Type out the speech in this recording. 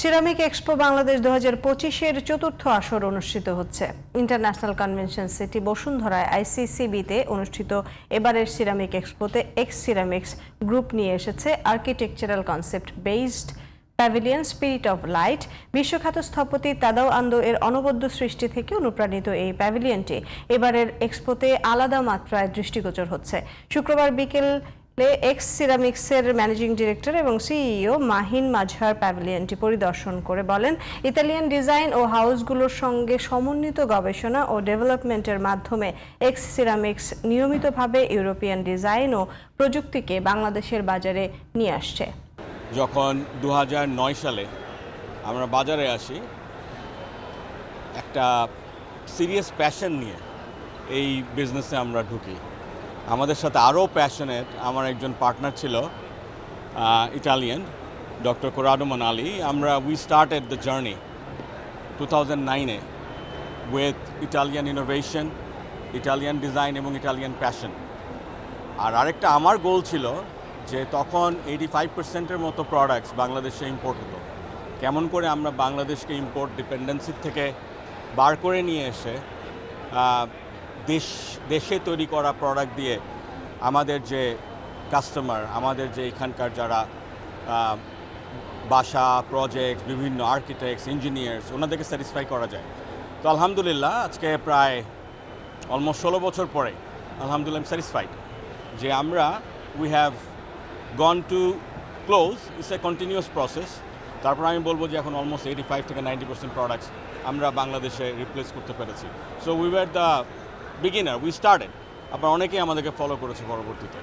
Ceramic expo Bangladesh দু হাজার পঁচিশের চতুর্থ আসর অনুষ্ঠিত হচ্ছে। ইন্টারন্যাশনাল কনভেনশন সিটি বসুন্ধরায় আইসিসিবিতে অনুষ্ঠিত এবারের সিরামিক এক্সপোতে এক্স সিরামিক্স গ্রুপ নিয়ে এসেছে architectural concept based pavilion, spirit of light. বিশ্বখ্যাত স্থপতি তাদাও আন্দো এর অনবদ্য সৃষ্টি থেকে অনুপ্রাণিত এই প্যাভিলিয়নটি। এবারের এক্সপোতে আলাদা মাত্রায় দৃষ্টিগোচর হচ্ছে। শুক্রবার বিকেল এক্স সিরামিক্সের ম্যানেজিং ডিরেক্টর এবং সিইও মাহিন মাঝহার প্যাভিলিয়নটি পরিদর্শন করে বলেন, ইতালিয়ান ডিজাইন ও হাউসগুলোর সঙ্গে সমন্বিত গবেষণা ও ডেভেলপমেন্টের মাধ্যমে এক্স সিরামিক্স নিয়মিতভাবে ইউরোপিয়ান ডিজাইন ও প্রযুক্তিকে বাংলাদেশের বাজারে নিয়ে আসছে। যখন দু হাজার নয় সালে আমরা বাজারে আসি, একটা সিরিয়াস প্যাশন নিয়ে এই বিজনেসে আমরা ঢুকি। আমাদের সাথে আরও প্যাশনেট আমার একজন পার্টনার ছিল ইটালিয়ান ডক্টর কোরাডোমান আলী আমরা we started the journey two thousand নাইনে with Italian innovation Italian design এবং ইটালিয়ান প্যাশন আর আরেকটা আমার গোল ছিল যে তখন এইটি ফাইভ পার্সেন্টের মতো প্রোডাক্টস বাংলাদেশে ইম্পোর্ট হতো। কেমন করে আমরা বাংলাদেশকে ইম্পোর্ট ডিপেন্ডেন্সির থেকে বার করে নিয়ে এসে দেশ, দেশে তৈরি করা প্রোডাক্ট দিয়ে আমাদের যে কাস্টমার আমাদের যে এখানকার যারা বাসা প্রজেক্ট বিভিন্ন আর্কিটেক্টস ইঞ্জিনিয়ার্স ওনাদেরকে স্যাটিসফাই করা যায়। তো আলহামদুলিল্লাহ, আজকে প্রায় অলমোস্ট ষোলো বছর পরে, আলহামদুলিল্লাহ স্যাটিসফাইড যে আমরা we have gone to close it's a continuous process তারপর আমি বলব যে এখন অলমোস্ট এইটি ফাইভ থেকে নাইনটি পার্সেন্ট প্রোডাক্টস আমরা বাংলাদেশে রিপ্লেস করতে পেরেছি। So we were the beginner we started আবার অনেকেই আমাদেরকে ফলো করেছে পরবর্তীতে।